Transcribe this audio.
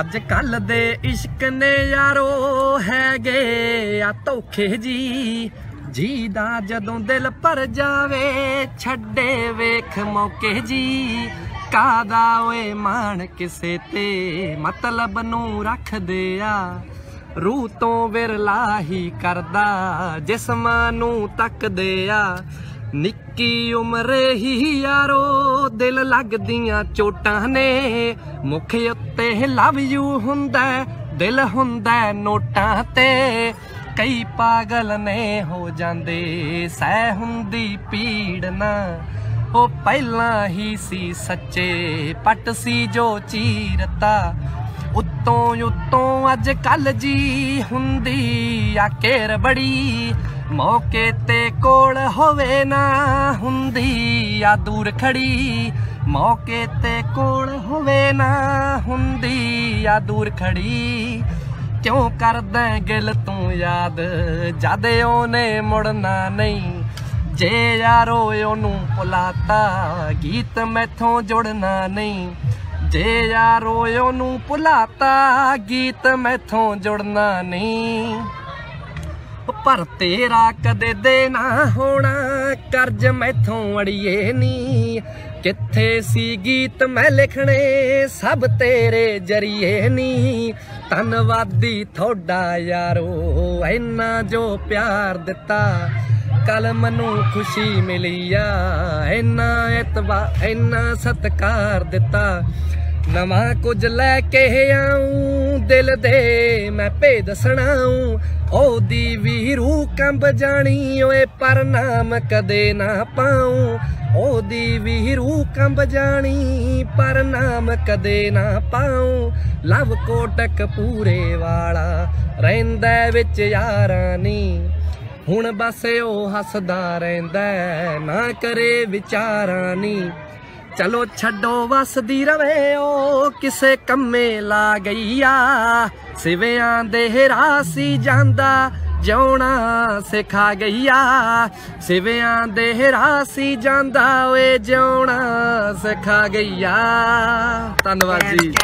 ਅੱਜ ਕੱਲ ਦੇ ਇਸ਼ਕ ਨੇ ਯਾਰੋ ਹੈਗੇ ਆ ਧੋਖੇ ਜੀ। ਜੀ ਦਾ ਜਦੋਂ ਦਿਲ ਭਰ ਜਾਵੇ, ਛੱਡੇ ਵੇਖ ਮੌਕੇ ਜੀ। ਕਾਦਾ ਓਏ ਮਾਣ ਕਿਸੇ ਤੇ? ਮਤਲਬ ਨੂੰ ਰੱਖਦੇ ਆ। ਰੂਹ ਤੋਂ ਵਿਰਲਾ ਹੀ ਕਰਦਾ, ਜਿਸਮਾਂ ਨੂੰ ਤੱਕਦੇ ਆ। ਨਿੱਕੀ ਉਮਰੇ ਹੀ ਯਾਰੋ, ਦਿਲ ਲੱਗਦੀਆਂ ਚੋਟਾਂ ਨੇ। ਮੁਖ ਉੱਤੇ ਲਵ ਯੂ ਹੁੰਦਾ, ਦਿਲ ਹੁੰਦਾ ਨੋਟਾਂ ਤੇ। ਕਈ ਪਾਗਲ ਨੇ ਹੋ ਜਾਂਦੇ, ਸਹਿ ਹੁੰਦੀ ਪੀੜ ਨਾ। ਉਹ ਪਹਿਲਾਂ ਹੀ ਸੀ ਸੱਚੇ, ਪੱਟ ਸੀ ਜੋ ਚੀਰਤਾ। ਉੱਤੋਂ ਉੱਤੋਂ ਅੱਜ ਕੱਲ ਜੀ ਹੁੰਦੀ ਆ ਕੇਰ ਬੜੀ ਮੌਕੇ ਤੇ ਕੋਲ ਹੋਵੇ ਨਾ ਹੁੰਦੀ ਆ ਦੂਰ ਖੜੀ। ਮੌਕੇ ਤੇ ਕੋਲ ਹੋਵੇ ਨਾ ਹੁੰਦੀ ਆ ਦੂਰ ਖੜੀ। ਕਿਉਂ ਕਰਦਾ ਗਿਲ ਤੂੰ ਯਾਦ? ਜਦ ਉਹਨੇ ਮੁੜਨਾ ਨਹੀਂ। ਜੇ ਯਾਰੋ ਉਹਨੂੰ ਭੁਲਾਤਾ, ਗੀਤ ਮੈਥੋਂ ਜੁੜਨਾ ਨਹੀਂ। ਜੇ ਯਾਰੋ ਉਹਨੂੰ ਭੁਲਾਤਾ, ਗੀਤ ਮੈਥੋਂ ਜੁੜਨਾ ਨਹੀਂ। ਪਰ ਤੇਰਾ ਕਦੇ ਦੇ ਹੋਣਾ, ਕਰਜ਼ ਮੈਥੋਂ ਅੜੀਏ ਨੀ। ਕਿੱਥੇ ਸੀ ਗੀਤ ਮੈਂ ਲਿਖਣੇ, ਸਭ ਤੇਰੇ ਜਰੀਏ ਨੀ। ਧੰਨਵਾਦੀ ਥੋੜਾ ਯਾਰੋ, ਇੰਨਾ ਜੋ ਪਿਆਰ ਦਿੱਤਾ ਕਲਮ ਨੂੰ ਖੁਸ਼ੀ ਮਿਲੀ ਆ। ਇੰਨਾ ਇਤਬਾ ਇੰਨਾ ਸਤਕਾਰ ਦਿੱਤਾ। ਨਵਾਂ ਕੁਝ ਲੈ ਕੇ ਆਉਂ ਦਿਲ ਦੇ ਮੈਂ ਭੇਦ ਸੁਣਾਉਂ ਉਹਦੀ ਵੀ ਰੂਹ ਕੰਬ ਜਾਣੀ, ਓਏ ਪਰ ਨਾਮ ਕਦੇ ਨਾ ਪਾਉਂ ਉਹਦੀ ਵੀ ਰੂਹ ਕੰਬ ਜਾਣੀ, ਪਰ ਨਾਮ ਕਦੇ ਨਾ ਪਾਉਂ ਲਵ ਕੋਟਕ ਪੂਰੇ ਵਾਲਾ ਰਹਿੰਦਾ ਵਿੱਚ ਯਾਰਾਂ ਨੀ। ਹੁਣ ਬਸ ਉਹ ਹੱਸਦਾ ਰਹਿੰਦਾ, ਨਾ ਕਰੇ ਵਿਚਾਰਾਂ ਨੀ। ਚਲੋ ਛੱਡੋ ਵਸਦੀ ਰਵੇ, ਉਹ ਕਿਸੇ ਕੰਮੇ ਲਾ ਗਈਆ। ਸਿਵਿਆਂ ਦੇ ਰਾਸੀ ਜਾਂਦਾ, ਜਿਉਣਾ ਸਿਖਾ ਗਈਆ। ਸਿਵਿਆਂ ਦੇ ਰਾਸੀ ਜਾਂਦਾ, ਓਏ ਜਿਉਣਾ ਸਿਖਾ ਗਈਆ। ਧੰਨਵਾਦ ਜੀ।